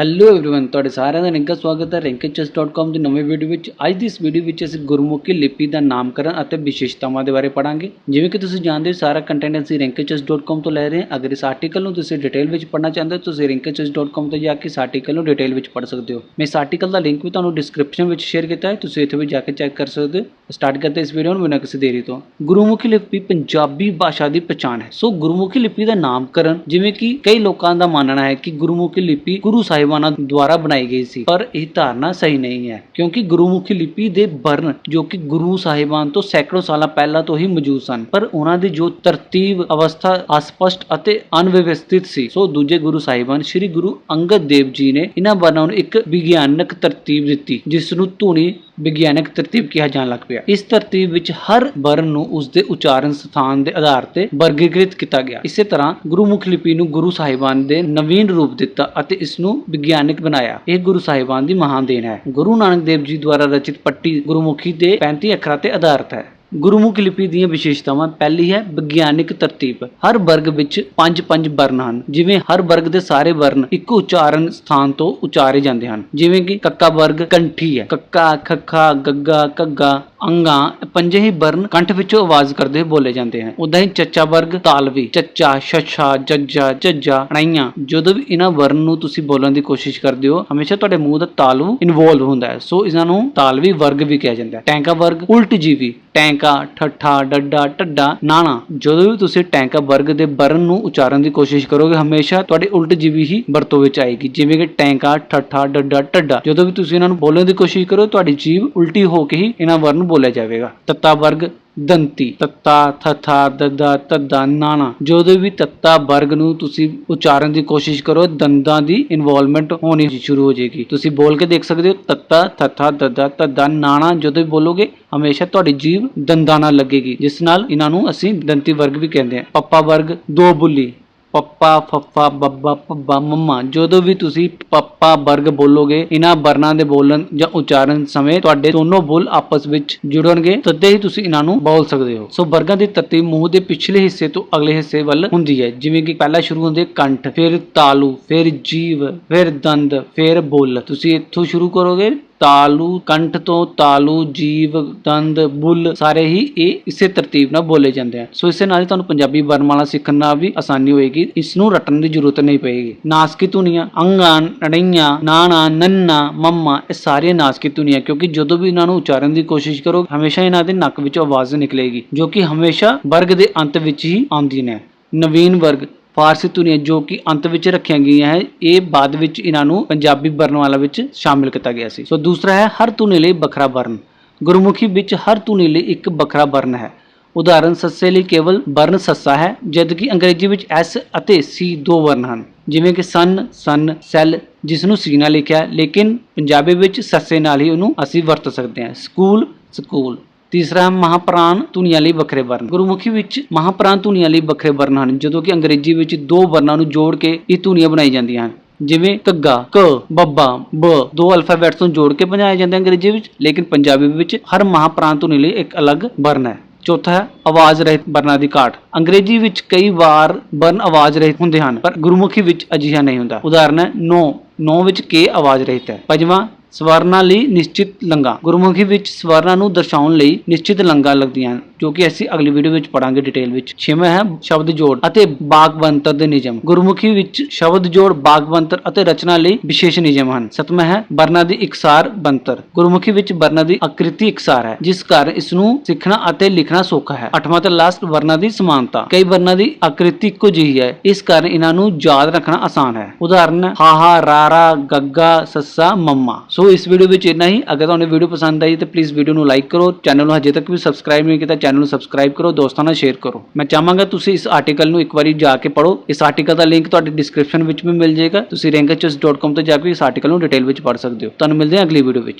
Hello everyone ਤੁਹਾਡੇ ਸਾਰਿਆਂ ਦਾ ਨਿੱਘਾ ਸਵਾਗਤ ਹੈ rankedchess.com ਦੀ ਨਵੀਂ ਵੀਡੀਓ ਵਿੱਚ ਅੱਜ ਦੀ ਇਸ ਵੀਡੀਓ ਵਿੱਚ ਅਸੀਂ ਗੁਰਮੁਖੀ ਲਿਪੀ ਦਾ ਨਾਮਕਰਨ ਅਤੇ ਵਿਸ਼ੇਸ਼ਤਾਵਾਂ ਦੇ ਬਾਰੇ ਪੜਾਂਗੇ ਜਿਵੇਂ ਕਿ ਤੁਸੀਂ ਜਾਣਦੇ ਹੋ ਸਾਰਾ ਕੰਟੈਂਟ ਅਸੀਂ rankedchess.com ਤੋਂ ਲੈ ਰਹੇ ਹਾਂ ਅਗਰ ਇਸ ਆਰਟੀਕਲ ਨੂੰ ਤੁਸੀਂ ਡਿਟੇਲ ਵਿੱਚ ਪੜ੍ਹਨਾ ਚਾਹੁੰਦੇ ਹੋ ਤੁਸੀਂ rankedchess.com ਤੇ ਜਾ ਕੇ ਇਸ ਆਰਟੀਕਲ ਨੂੰ ਡਿਟੇਲ ਵਿੱਚ ਪੜ੍ਹ ਸਕਦੇ ਹੋ ਮੈਂ ਇਸ ਆਰਟੀਕਲ ਦਾ ਲਿੰਕ ਵੀ ਤੁਹਾਨੂੰ ਡਿਸਕ੍ਰਿਪਸ਼ਨ ਵਿੱਚ ਸ਼ੇਅਰ ਕੀਤਾ ਹੈ ਤੁਸੀਂ ਇੱਥੇ ਵੀ ਜਾ ਕੇ ਚੈੱਕ ਕਰ ਸਕਦੇ ਹੋ ਸਟਾਰਟ ਕਰਦੇ ਇਸ ਵੀਡੀਓ ਨੂੰ, ਬਿਨਾਂ ਕਿਸੇ ਦੇਰੀ ਤੋਂ। ਗੁਰਮੁਖੀ ਲਿਪੀ ਪੰਜਾਬੀ ਭਾਸ਼ਾ ਦੀ ਪਛਾਣ ਹੈ। ਸੋ ਗੁਰਮੁਖੀ ਲਿਪੀ ਦਾ ਨਾਮਕਰਨ ਜਿਵੇਂ ਕਿ ਕਈ ਲੋਕਾਂ ਦਾ ਮੰਨਣਾ ਹੈ ਕਿ ਗੁਰਮੁਖੀ ਲਿਪੀ ਗੁਰੂ ਸਾਹਿਬਾਨਾਂ ਦੁਆਰਾ ਬਣਾਈ ਗਈ ਸੀ, ਪਰ ਇਹ ਧਾਰਨਾ ਸਹੀ ਨਹੀਂ ਹੈ, ਕਿਉਂਕਿ ਗੁਰਮੁਖੀ ਲਿਪੀ ਦੇ ਵਰਨ ਜੋ ਕਿ ਗੁਰੂ ਸਾਹਿਬਾਨ ਤੋਂ ਸੈਂਕੜੋ ਸਾਲਾਂ ਪਹਿਲਾਂ ਤੋਂ ਹੀ ਮੌਜੂਦ ਸਨ, ਪਰ ਉਹਨਾਂ ਦੀ ਜੋ ਤਰਤੀਬ, ਅਵਸਥਾ, ਅਸਪਸ਼ਟ ਅਤੇ ਅਨਵਿਵਸਥਿਤ ਸੀ, ਸੋ ਦੂਜੇ ਗੁਰੂ ਸਾਹਿਬਾਨ ਸ੍ਰੀ ਗੁਰੂ ਅੰਗਦ ਦੇਵ ਜੀ ਨੇ ਇਹਨਾਂ ਵਰਨਾਂ ਨੂੰ ਇੱਕ ਵਿਗਿਆਨਕ ਤਰਤੀਬ ਦਿੱਤੀ ਜਿਸ ਨੂੰ ਧੁਨੀ ਵਿਗਿਆਨਕ ਤਰਤੀਬ ਕਿਹਾ ਜਾਣ ਲੱਗ ਪਿਆ। ਇਸ ਤਰਤੀਬ ਵਿੱਚ ਹਰ ਵਰਨ ਨੂੰ ਉਸ ਦੇ ਉਚਾਰਨ ਸਥਾਨ ਦੇ ਆਧਾਰ ਤੇ ਵਰਗੀਕ੍ਰਿਤ ਕੀਤਾ ਗਿਆ। ਇਸੇ ਤਰ੍ਹਾਂ ਗੁਰਮੁਖ ਲਿਪੀ ਨੂੰ ਗੁਰੂ ਸਾਹਿਬਾਨ ਦੇ ਨਵੀਨ ਰੂਪ ਦਿੱਤਾ ਅਤੇ ਇਸ ਨੂੰ ਵਿਗਿਆਨਕ ਬਣਾਇਆ। ਇਹ ਗੁਰੂ ਸਾਹਿਬਾਨ ਦੀ ਮਹਾਨ ਦੇਣ ਹੈ। ਗੁਰੂ ਨਾਨਕ ਦੇਵ ਜੀ ਦੁਆਰਾ ਰਚਿਤ ਪੱਟੀ ਗੁਰਮੁਖੀ ਦੇ 35 ਅੱਖਰਾਂ ਤੇ ਆਧਾਰਿਤ ਹੈ। ਗੁਰਮੁਖੀ ਲਿਪੀ ਦੀਆਂ ਵਿਸ਼ੇਸ਼ਤਾਵਾਂ, ਪਹਿਲੀ ਹੈ ਵਿਗਿਆਨਿਕ ਤਰਤੀਬ। ਹਰ ਵਰਗ ਵਿੱਚ ਪੰਜ ਪੰਜ ਵਰਨ ਹਨ, ਜਿਵੇਂ ਹਰ ਵਰਗ ਦੇ ਸਾਰੇ ਵਰਨ ਇੱਕੋ ਉਚਾਰਨ ਸਥਾਨ ਤੋਂ ਉਚਾਰੇ ਜਾਂਦੇ ਹਨ। ਜਿਵੇਂ ਕਿ ਕੱਕਾ ਵਰਗ ਕੰਠੀ ਹੈ, ਕੱਕਾ, ਖੱਖਾ, ਗੱਗਾ, ਘੱਗਾ, ਅੰਗਾ ਪੰਜੇ ਹੀ ਵਰਨ ਕੰਠ ਵਿੱਚੋਂ ਆਵਾਜ਼ ਕਰਦੇ ਹੋਏ ਬੋਲੇ ਜਾਂਦੇ ਹਨ। ਉਦਾਂ ਹੀ ਚੱਚਾ ਵਰਗ, ਤਾਲਵੀ, ਚੱਚਾ, ਛੱਛਾ, ਜੱਜਾ ਝੱਜਾ ਅਣਾਈਆਂ ਜਦੋਂ ਵੀ ਇਹਨਾਂ ਵਰਨ ਨੂੰ ਤੁਸੀਂ ਬੋਲਣ ਦੀ ਕੋਸ਼ਿਸ਼ ਕਰਦੇ ਹੋ, ਹਮੇਸ਼ਾ ਤੁਹਾਡੇ ਮੂੰਹ ਦਾ ਤਾਲੂ ਇਨਵੋਲਵ ਹੁੰਦਾ ਹੈ। ਸੋ ਇਹਨਾਂ ਨੂੰ ਤਾਲਵੀ ਵਰਗ ਵੀ ਕਿਹਾ ਜਾਂਦਾ ਹੈ। ਟੈਂਕਾ ਵਰਗ, ਉਲਟ ਜੀਵੀ, ਟੈਂਕ ਠੱਠਾ, ਡੱਡਾ, ਢੱਡਾ, ਨਾਣਾ। ਜਦੋਂ ਵੀ ਤੁਸੀਂ ਟੈਂਕਾ ਵਰਗ ਦੇ ਵਰਨ ਨੂੰ ਉਚਾਰਨ ਦੀ ਕੋਸ਼ਿਸ਼ ਕਰੋਗੇ, ਹਮੇਸ਼ਾ ਤੁਹਾਡੇ ਉਲਟ ਜੀਵੀ ਹੀ ਵਰਤੋਂ ਵਿੱਚ ਆਏਗੀ। ਜਿਵੇਂ ਕਿ ਟੈਂਕਾ, ਠੱਠਾ, ਡੱਡਾ, ਢੱਡਾ। ਜਦੋਂ ਵੀ ਤੁਸੀਂ ਇਹਨਾਂ ਨੂੰ ਬੋਲਣ ਦੀ ਕੋਸ਼ਿਸ਼ ਕਰੋ, ਤੁਹਾਡੀ ਜੀਭ ਉਲਟੀ ਹੋ ਕੇ ਹੀ ਇਹਨਾਂ ਵਰਨ ਨੂੰ ਬੋਲਿਆ ਜਾਵੇਗਾ। ਤੱਤਾ ਵਰਗ ਦੰਤੀ, ਤੱਤਾ, ਥਥਾ, ਦਦਾ, ਤੱਦਾ, ਨਾਣਾ। ਜਦੋਂ ਵੀ ਤੱਤਾ ਵਰਗ ਨੂੰ ਤੁਸੀਂ ਉਚਾਰਨ ਦੀ ਕੋਸ਼ਿਸ਼ ਕਰੋ, ਦੰਦਾਂ ਦੀ ਇਨਵੋਲਵਮੈਂਟ ਹੋਣੀ ਸ਼ੁਰੂ ਹੋ ਜਾਏਗੀ। ਤੁਸੀਂ ਬੋਲ ਕੇ ਦੇਖ ਸਕਦੇ ਹੋ, ਤੱਤਾ, ਥਥਾ, ਦਦਾ, ਤੱਦਾ, ਨਾਣਾ, ਜਦੋਂ ਵੀ ਬੋਲੋਗੇ, ਹਮੇਸ਼ਾ ਤੁਹਾਡੀ ਜੀਭ ਦੰਦਾਂ ਨਾਲ ਲੱਗੇਗੀ। ਜਿਸ ਨਾਲ ਇਹਨਾਂ ਨੂੰ ਅਸੀਂ ਦੰਤੀ ਵਰਗ ਵੀ ਕਹਿੰਦੇ ਹਾਂ। ਪੱਪਾ ਵਰਗ, ਦੋ ਬੁੱਲੀ। ਪੱਪਾ ਫੱਫਾ ਬੱਬਾ ਪੱਬਾ ਮੰਮਾ, ਜਦੋਂ ਵੀ ਤੁਸੀਂ ਪੱਪਾ ਵਰਗ ਬੋਲੋਗੇ, ਇਹਨਾਂ ਵਰਨਾਂ ਦੇ ਬੋਲਣ ਜਾਂ ਉਚਾਰਨ ਸਮੇਂ ਤੁਹਾਡੇ ਦੋਨੋਂ ਬੋਲ ਆਪਸ ਵਿੱਚ ਜੁੜਨਗੇ ਤਦੇ ਹੀ ਤੁਸੀਂ ਇਹਨਾਂ ਨੂੰ ਬੋਲ ਸਕਦੇ ਹੋ। ਸੋ ਵਰਗਾਂ ਦੀ ਤਰਤੀਬ ਮੂੰਹ ਦੇ ਪਿਛਲੇ ਹਿੱਸੇ ਤੋਂ ਅਗਲੇ ਹਿੱਸੇ ਵੱਲ ਹੁੰਦੀ ਹੈ, ਜਿਵੇਂ ਕਿ ਪਹਿਲਾਂ ਸ਼ੁਰੂ ਹੁੰਦੇ ਕੰਠ, ਫਿਰ ਤਾਲੂ, ਫਿਰ ਜੀਵ, ਫਿਰ ਦੰਦ, ਫਿਰ ਬੁੱਲ। ਤੁਸੀਂ ਇੱਥੋਂ ਸ਼ੁਰੂ ਕਰੋਗੇ ਤਾਲੂ, ਕੰਠ ਤੋਂ ਤਾਲੂ, ਜੀਵ, ਦੰਦ, ਬੁੱਲ, ਸਾਰੇ ਹੀ ਇਹ ਇਸੇ ਤਰਤੀਬ ਨਾਲ ਬੋਲੇ ਜਾਂਦੇ ਆ। ਸੋ ਇਸੇ ਨਾਲ ਹੀ ਤੁਹਾਨੂੰ ਪੰਜਾਬੀ ਵਰਣਮਾਲਾ ਸਿੱਖਣ ਨਾਲ ਵੀ ਆਸਾਨੀ ਹੋਏਗੀ। ਇਸ ਨੂੰ ਰਟਣ ਦੀ ਜ਼ਰੂਰਤ ਨਹੀਂ ਪਏਗੀ। ਨਾਸਕੀ ਧੁਨੀਆਂ, ਅੰਗਾਂ ਅੜਈਆਂ ਨਾਣਾ, ਨੰਨਾ, ਮੰਮਾ, ਇਹ ਸਾਰੀਆਂ ਨਾਸਕੀ ਧੁਨੀਆਂ, ਕਿਉਂਕਿ ਜਦੋਂ ਵੀ ਇਹਨਾਂ ਨੂੰ ਉਚਾਰਨ ਦੀ ਕੋਸ਼ਿਸ਼ ਕਰੋ, ਹਮੇਸ਼ਾ ਇਹਨਾਂ ਦੇ ਨੱਕ ਵਿੱਚੋਂ ਆਵਾਜ਼ ਨਿਕਲੇਗੀ, ਜੋ ਕਿ ਹਮੇਸ਼ਾ ਵਰਗ ਦੇ ਅੰਤ ਵਿੱਚ ਹੀ ਆਉਂਦੀਆਂ ਨੇ। ਨਵੀਨ ਵਰਗ ਫਾਰਸੀ ਧੁਨੀਆਂ ਜੋ ਕਿ ਅੰਤ ਵਿੱਚ ਰੱਖੀਆਂ ਗਈਆਂ ਹੈ, ਇਹ ਬਾਅਦ ਵਿੱਚ ਇਹਨਾਂ ਨੂੰ ਪੰਜਾਬੀ ਵਰਣਮਾਲਾ ਵਿੱਚ ਸ਼ਾਮਿਲ ਕੀਤਾ ਗਿਆ ਸੀ। ਸੋ ਦੂਸਰਾ ਹੈ, ਹਰ ਧੁਨੀ ਲਈ ਵੱਖਰਾ ਵਰਨ ਗੁਰਮੁਖੀ ਵਿੱਚ ਹਰ ਧੁਨੀ ਲਈ ਇੱਕ ਵੱਖਰਾ ਵਰਨ ਹੈ। ਉਦਾਹਰਨ, ਸੱਸੇ ਲਈ ਕੇਵਲ ਵਰਨ ਸੱਸਾ ਹੈ, ਜਦਕਿ ਅੰਗਰੇਜ਼ੀ ਵਿੱਚ ਐਸ ਅਤੇ ਸੀ ਦੋ ਵਰਨ ਹਨ। ਜਿਵੇਂ ਕਿ ਸਨ ਸਨ, ਸੈਲ, ਜਿਸ ਨੂੰ ਸੀ ਨਾਲ ਲਿਖਿਆ ਲੇਕਿਨ ਪੰਜਾਬੀ ਵਿੱਚ ਸੱਸੇ ਨਾਲ ਹੀ ਉਹਨੂੰ ਅਸੀਂ ਵਰਤ ਸਕਦੇ ਹਾਂ। School school. ਤੀਸਰਾ ਹੈ ਮਹਾਪ੍ਰਾਣ ਧੁਨੀਆਂ ਲਈ ਵੱਖਰੇ ਵਰਨ ਗੁਰਮੁਖੀ ਵਿੱਚ ਮਹਾਪ੍ਰਾਣ ਧੁਨੀਆਂ ਲਈ ਵੱਖਰੇ ਵਰਨ ਹਨ, ਜਦੋਂ ਕਿ ਅੰਗਰੇਜ਼ੀ ਵਿੱਚ ਦੋ ਵਰਨਾਂ ਨੂੰ ਜੋੜ ਕੇ ਇਹ ਧੁਨੀਆਂ ਬਣਾਈ ਜਾਂਦੀਆਂ ਹਨ। ਜਿਵੇਂ ਘੱਗਾ, ਕ, ਬੱਬਾ, ਬ, ਦੋ ਅਲਫਾਬੈਟਸ ਨੂੰ ਜੋੜ ਕੇ ਬਣਾਇਆ ਜਾਂਦਾ ਅੰਗਰੇਜ਼ੀ ਵਿੱਚ, ਲੇਕਿਨ ਪੰਜਾਬੀ ਵਿੱਚ ਹਰ ਮਹਾਪ੍ਰਾਣ ਧੁਨੀ ਲਈ ਇੱਕ ਅਲੱਗ ਵਰਨ ਹੈ। ਚੌਥਾ ਹੈ ਆਵਾਜ਼ ਰਹਿਤ ਵਰਨਾਂ ਦੀ ਘਾਟ ਅੰਗਰੇਜ਼ੀ ਵਿੱਚ ਕਈ ਵਾਰ ਵਰਨ ਆਵਾਜ਼ ਰਹਿਤ ਹੁੰਦੇ ਹਨ, ਪਰ ਗੁਰਮੁਖੀ ਵਿੱਚ ਅਜਿਹਾ ਨਹੀਂ ਹੁੰਦਾ। ਉਦਾਹਰਨ ਹੈ, ਨੋ। ਨੋ ਵਿੱਚ ਕੇ ਆਵਾਜ਼ ਰਹਿਤ ਹੈ। ਪੰਜਵਾਂ ਸਵਰਨਾਂ ਲਈ ਨਿਸ਼ਚਿਤ ਲੰਗਾ। ਗੁਰਮੁਖੀ ਵਿੱਚ ਸਵਰਨਾਂ ਨੂੰ ਦਰਸਾਉਣ ਲਈ ਨਿਸ਼ਚਿਤ ਲੰਗਾ ਲੱਗਦੀਆਂ ਹਨ, ਜੋ ਕਿ ਅਸੀਂ ਅਗਲੀ ਵੀਡੀਓ ਵਿੱਚ ਪੜਾਂਗੇ ਡਿਟੇਲ ਵਿੱਚ। ਛੇਵਾਂ ਹੈ ਸ਼ਬਦ ਜੋੜ ਅਤੇ ਬਾਗਬੰਤਰ ਦੇ ਨਿਯਮ। ਗੁਰਮੁਖੀ ਵਿੱਚ ਸ਼ਬਦ ਜੋੜ, ਬਾਗਬੰਤਰ ਅਤੇ ਰਚਨਾ ਲਈ ਵਿਸ਼ੇਸ਼ ਨਿਯਮ ਹਨ। ਸਤਵਾਂ ਹੈ ਵਰਨਾਂ ਦੀ ਇਕਸਾਰ, ਬੰਤਰ। ਗੁਰਮੁਖੀ ਵਿੱਚ ਵਰਨਾਂ ਦੀ ਆਕ੍ਰਿਤੀ ਇਕਸਾਰ ਹੈ, ਜਿਸ ਕਾਰਨ ਇਸ ਨੂੰ ਸਿੱਖਣਾ ਅਤੇ ਲਿਖਣਾ ਸੌਖਾ ਹੈ। ਅੱਠਵਾਂ ਤੇ ਲਾਸਟ ਵਰਨਾਂ ਦੀ ਸਮਾਨਤਾ। ਕਈ ਵਰਨਾਂ ਦੀ ਆਕ੍ਰਿਤੀ ਇੱਕੋ ਜਿਹੀ ਹੈ, ਇਸ ਕਾਰਨ ਇਹਨਾਂ ਨੂੰ ਯਾਦ ਰੱਖਣਾ ਆਸਾਨ ਹੈ। ਉਦਾਹਰਨ, ਹੈ ਹਾਹਾ ਰਾਰਾ ਗੱਗਾ, ਸੱਸਾ, ਮੰਮਾ। ਸੋ ਇਸ ਵੀਡੀਓ ਵਿੱਚ ਇੰਨਾ ਹੀ। ਅਗਰ ਤੁਹਾਨੂੰ ਵੀਡੀਓ ਪਸੰਦ ਆਈ ਤਾਂ ਪਲੀਜ਼ ਵੀਡੀਓ ਨੂੰ ਲਾਈਕ ਕਰੋ। ਚੈਨਲ ਨੂੰ ਹਜੇ ਤੱਕ ਵੀ ਸਬਸਕ੍ਰਾਈਬ ਨਹੀਂ ਕੀਤਾ ਚੈਨਲ ਨੂੰ ਸਬਸਕ੍ਰਾਈਬ ਕਰੋ, ਦੋਸਤਾਂ ਨਾਲ ਸ਼ੇਅਰ ਕਰੋ। ਮੈਂ ਚਾਹਾਂਗਾ ਤੁਸੀਂ ਇਸ ਆਰਟੀਕਲ ਨੂੰ ਇੱਕ ਵਾਰੀ ਜਾ ਕੇ ਪੜੋ ਇਸ ਆਰਟੀਕਲ ਦਾ ਲਿੰਕ ਤੁਹਾਡੀ ਡਿਸਕ੍ਰਿਪਸ਼ਨ ਵਿੱਚ ਵੀ ਮਿਲ ਜਾਏਗਾ। ਤੁਸੀਂ rankachess.com ਤੋਂ ਜਾ ਕੇ ਇਸ ਆਰਟੀਕਲ ਨੂੰ ਡਿਟੇਲ ਵਿੱਚ ਪੜ੍ਹ ਸਕਦੇ ਹੋ। ਤੁਹਾਨੂੰ ਮਿਲਦੇ ਹਾਂ ਅਗਲੀ ਵੀਡੀਓ ਵਿੱਚ।